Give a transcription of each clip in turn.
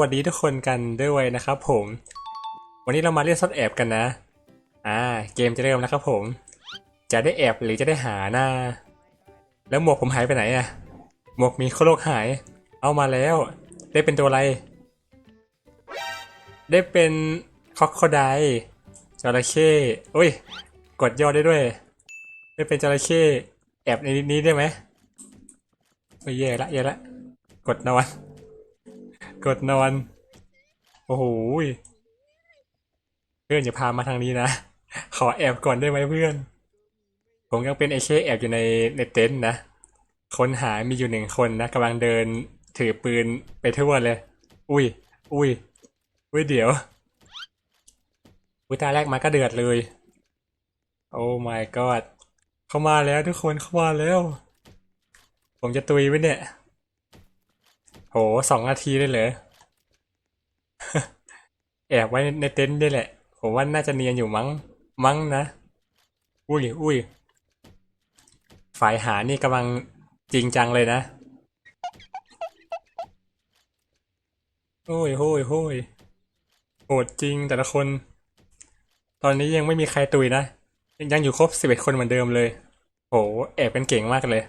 วัสดีทุกคนกันด้วยนะครับผม วันนี้เรามาเล่นซ่อนแอบกันนะ อ่า เกมจะเริ่มแล้วครับผม จะได้แอบหรือจะได้หาหน้า แล้วหมวกผมหายไปไหนอะหมวกมีโคโลกหาย เอามาแล้ว ได้เป็นตัวอะไร ได้เป็นคอกโคไดจระเข้โอ้ย กดยอดได้ด้วย ได้เป็นจระเข้แอบในนี้ได้ไหมไม่แย่ละแย่ละ กดนอน กดนอน โอ้โหเพื่อนอย่าพามาทางนี้นะ ขอแอบก่อนได้ไหมเพื่อน ผมยังเป็นไอเคแอบอยู่ในในเต็นท์นะ คนหามีอยู่หนึ่งคนนะกำลังเดินถือปืนไปทั่วเลย อุ้ย อุ้ย อุ้ยเดี๋ยวอุ้ยตาแรกมาก็เดือดเลย โอ้ my god เข้ามาแล้วทุกคนเข้ามาแล้ว ผมจะตุยไว้เนี่ย โหสองนาทีได้เลย แอบไว้ในเต็นท์ได้แหละ ผมว่าน่าจะเนียนอยู่มั้ง มั้งนะ อุ้ยอุ้ยฝ่ายหานี่กำลังจริงจังเลยนะโอ้ยโอ้ยโอ้ยโหดจริงแต่ละคน ตอนนี้ยังไม่มีใครตุยนะ ยังอยู่ครบสิบเอ็ดคนเหมือนเดิมเลย โห แอบกันเก่งมากเลย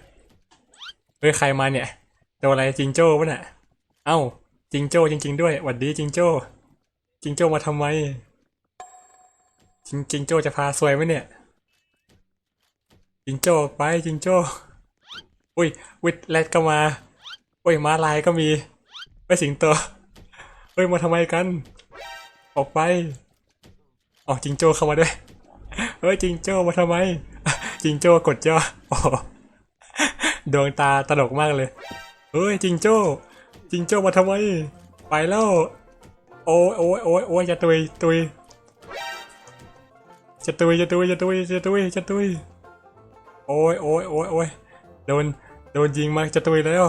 เฮ้ยใครมาเนี่ย ตัวอะไรจิงโจ้ปะเนี่ยเอ้าจิงโจ้จริง ๆ ด้วยหวัดดีจิงโจ้จิงโจ้มาทำไมจิงจิงโจ้จะพาซวยไหมเนี่ย จิงโจ้ไปจิงโจ้อุ้ยวิดแรดก็มาอุ้ยม้าลายก็มีไปสิงโตเฮ้ยมาทำไมกัน ออกไปเอาจิงโจ้เข้ามาด้วยเฮ้ยจิงโจ้มาทำไมจิงโจ้กดย่อโอ้โหดวงตาตลกมากเลย เฮ้ยจิงโจ้จิงโจ้มาทำไม ไปแล้ว โอ้ยโอ้ยโอ้ยโอ้ยจะตุยตุยจะตุยจะตุยจะตุยจะตุยจะตุยโอ้ยโอ้ยโอ้ยโอ้ยโดนโดนยิงมาจะตุยแล้ว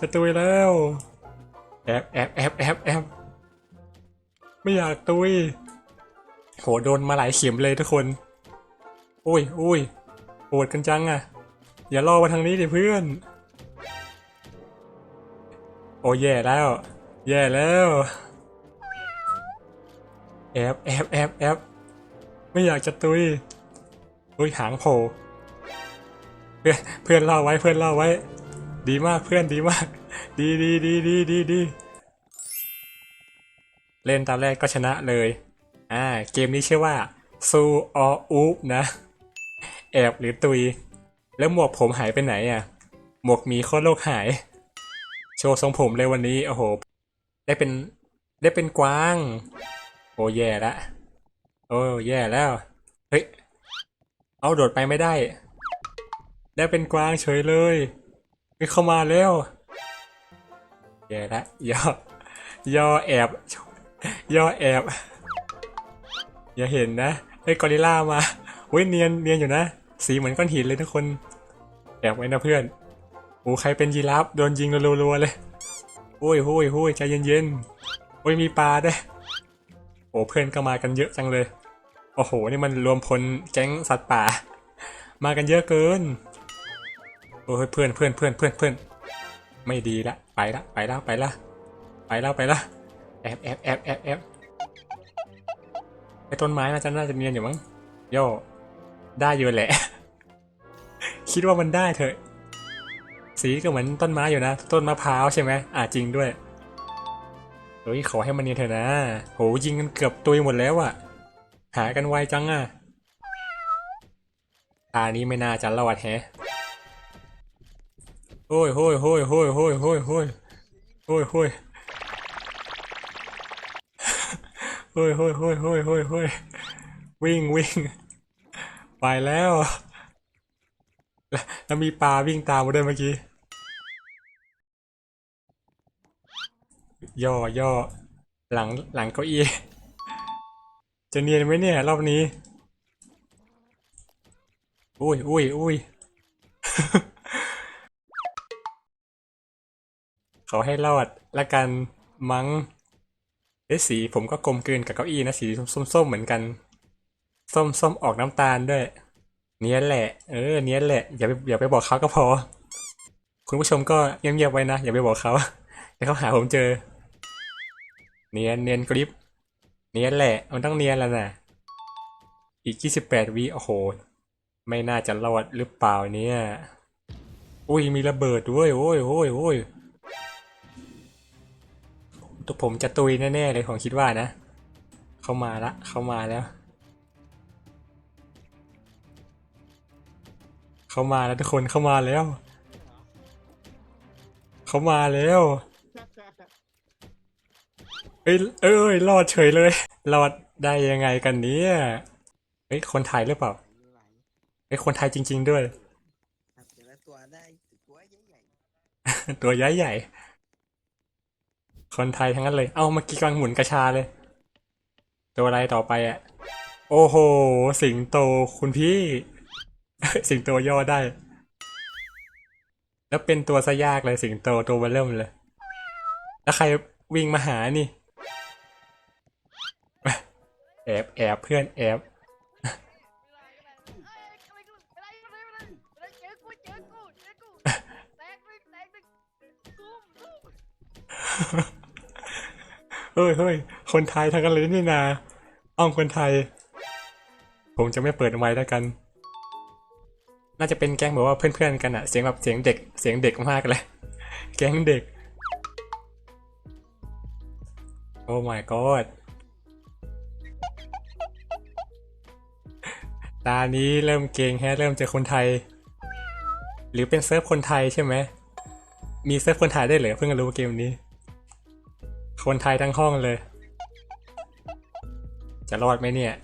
จะตุยแล้วแอบแอบแอบแอบแอบไม่อยากตุยโหโดนมาหลายเข็มเลยทุกคนอุ้ยอุ้ยโหดกันจังอะอย่ารอมาทางนี้ดิเพื่อน โอ้แย่แล้ว แย่แล้วแอบแอบแอบแอบไม่อยากจะตุยอุ้ยหางโผล่เพื่อนเพื่อนเล่าไว้เพื่อนเล่าไว้ ดีมากเพื่อนดีมาก ดีดีดีดีดีดีเล่นตามแรกก็ชนะเลย อ่า เกมนี้ชื่อว่าซูอออูนะ แอบหรือตุย แล้วหมวกผมหายไปไหนอะ หมวกมีโคตรโลกหาย โชว์ทรงผมเลยวันนี้ โอ้โห ได้เป็นได้เป็นกวาง โอ้แย่ละ โอ้แย่แล้ว เฮ้ย เอาโดดไปไม่ได้ ได้เป็นกวางเฉยเลยไม่เข้ามาแล้ว แย่ละย่อย่อแอบ ย่อแอบ อย่าเห็นนะเฮ้ยกอริลล่ามาเว้ยเนียนเนียนอยู่นะ สีเหมือนก้อนหินเลยทุกคน แอบไว้นะเพื่อน โอ้ใครเป็นยีราฟโดนยิงรัวๆเลยโอ้ยโอ้ยโอ้ยใจเย็นๆโอ้ยมีปลาด้วยโอ้เพื่อนก็มากันเยอะจังเลย โอ้โหนี่มันรวมพลแก๊งสัตว์ป่า มากันเยอะเกินโอ้ยเพื่อนเพื่อนเพื่อนเพื่อนเพื่อนไม่ดีละไปละไปละไปละไปละไปละแอบแอบแอบแอบแอบไอ้ต้นไม้น่าจะน่าจะเนียนอยู่มั้งโย่ได้อยู่แหละ คิดว่ามันได้เถอะ สีก็เหมือนต้นไม้อยู่นะ ต้นมะพร้าวใช่ไหมอ่าจริงด้วยเฮ้ยขอให้มันเนียนเถอะนะ โหยิงกันเกือบตุยหมดแล้วอะหากันไวจังอะตานี้ไม่น่าจะรอดแฮะโอ้ยโอ้ยโอ้ยโอ้ยโอ้ยโอ้ยโอ้ยโอ้ยโอ้ยโอ้ยโอ้ยโอ้ยโอ้ยโอ้ยโอ้ยวิ่งวิ่งไปแล้ว แล้วแล้วมีปลาวิ่งตามมาด้วยเมื่อกี้ ย่อย่อหลังหลังเก้าอี้จะเนียนไหมเนี่ย รอบนี้ อุ้ยอุ้ยอุ้ยขอให้รอดละกันมั้งเอ้สีผมก็กลมกลืนกับเก้าอี้นะสีส้มๆเหมือนกัน ส้มส้มออกน้ำตาลด้วย เนี้ยแหละ เออ เนี้ยแหละอย่าไปอย่าไปบอกเขาก็พอ คุณผู้ชมก็เงียบๆไว้นะ อย่าไปบอกเขา เดี๋ยวเขาหาผมเจอ เนียนเนียนกริป เนียนแหละ มันต้องเนียนแล้วนะอีก 28วิโอ้โห ไม่น่าจะรอดหรือเปล่าเนี่ย อุ้ยมีระเบิดด้วยโอ้ยโอ้ยโอ้ยตัวผมจะตุยแน่ๆเลยผมคิดว่านะ เข้ามาละ เข้ามาแล้ว เข้ามาแล้วทุกคนเข้ามาแล้ว เข้ามาแล้ว เอ้ยเอ้ยรอดเฉยเลยรอดได้ยังไงกันเนี่ยเฮ้ยคนไทยหรือเปล่าเฮ้ยคนไทยจริง ๆ ด้วย ครับแต่ละตัวได้ตัวใหญ่ตัวใหญ่ใหญ่ คนไทยทั้งนั้นเลย เอ้าเมื่อกี้กำลังหมุนกระชาเลย ตัวอะไรต่อไปอะ โอ้โห สิงโตคุณพี่ สิงโตย่อได้ แล้วเป็นตัวซะยากเลยสิงโตตัวเบลเริ่มเลย แล้วใครวิ่งมาหานี่ อบแอบเพื่อนแอบเฮ้ยเฮ้ยคนไทยทั้งนั้นเลยนี่นาอ้อมคนไทย ผมจะไม่เปิดไมค์แล้วกัน น่าจะเป็นแก๊งแบบว่าเพื่อนๆกันอะเสียงแบบเสียงเด็ก เสียงเด็กมากเลย แก๊งเด็ก โอ้ my god ตานี้เริ่มเก่งแฮะเริ่มเจอคนไทย หรือเป็นเซิร์ฟคนไทยใช่ไหม มีเซิร์ฟคนไทยได้เหรอเพิ่งรู้เกมนี้ คนไทยทั้งห้องเลย จะรอดไหมเนี่ย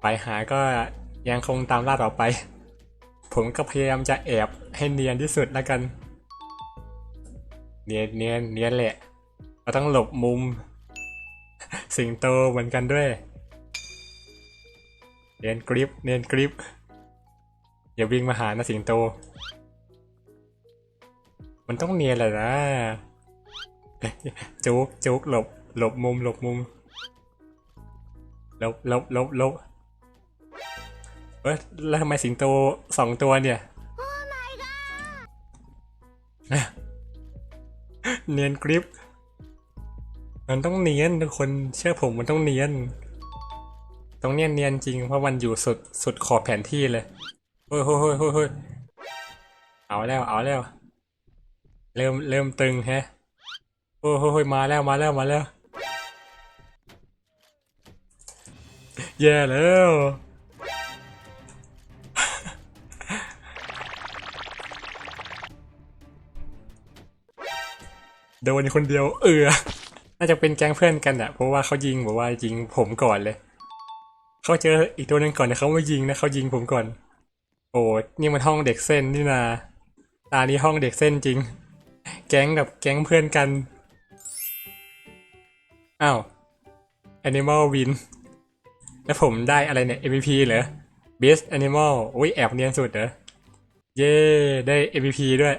ไปหาก็ยังคงตามล่าต่อไป ผมก็พยายามจะแอบให้เนียนที่สุดแล้วกัน เนียนเนียนเนียนแหละเราต้องหลบมุม สิงโตเหมือนกันด้วย เนียนกริปเนียนกริปอย่าวิ่งมาหานะสิงโต มันต้องเนียนแหละนะจุกจุกหลบ หลบมุม หลบมุม หลบหลบหลบหลบเอ้ยแล้วทำไมสิงโตสองตัวเนี่ยเนียนกริป มันต้องเนียนทุกคนเชื่อผมมันต้องเนียน ต้องเนียนเนียนจริงเพราะมันอยู่สุดสุดขอบแผนที่เลยเฮ้ยเฮ้ยเฮ้ยเฮ้ยเอาแล้วเอาแล้ว เริ่มเริ่มตึงแฮะโอ้โหมาแล้วมาแล้วมาแล้ว แย่แล้วโดนคนเดียวเออน่าจะเป็นแก๊งเพื่อนกันอะเพราะว่าเขายิงบอกว่ายิงผมก่อนเลย เขาเจออีกตัวหนึงก่อนแต่เขาไม่ยิงนะเขายิงผมก่อน โอ้นี่มันห้องเด็กเส้นนี่นาตานี้ห้องเด็กเส้นจริง แก๊งกับแก๊งเพื่อนกันอ้าว Animal Win แล้วผมได้อะไรเนี่ย MVP เหรอ Best Animal อุ้ยแอบเนียนสุดเหรอ เย้ ได้ MVP ด้วย